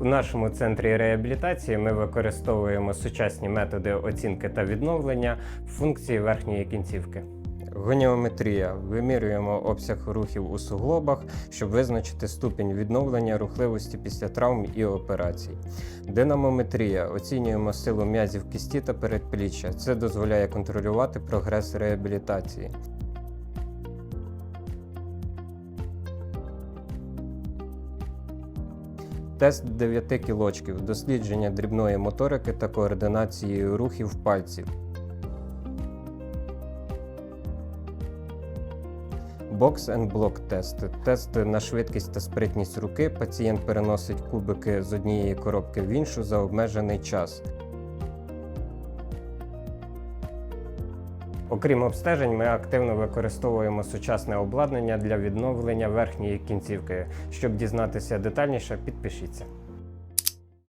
У нашому центрі реабілітації ми використовуємо сучасні методи оцінки та відновлення функції верхньої кінцівки. Гоніометрія. Вимірюємо обсяг рухів у суглобах, щоб визначити ступінь відновлення рухливості після травм і операцій. Динамометрія. Оцінюємо силу м'язів кісті та передпліччя. Це дозволяє контролювати прогрес реабілітації. Тест 9 кілочків, дослідження дрібної моторики та координації рухів пальців. Бокс and блок тест. Тест на швидкість та спритність руки. Пацієнт переносить кубики з однієї коробки в іншу за обмежений час. Окрім обстежень, ми активно використовуємо сучасне обладнання для відновлення верхньої кінцівки. Щоб дізнатися детальніше, підпишіться.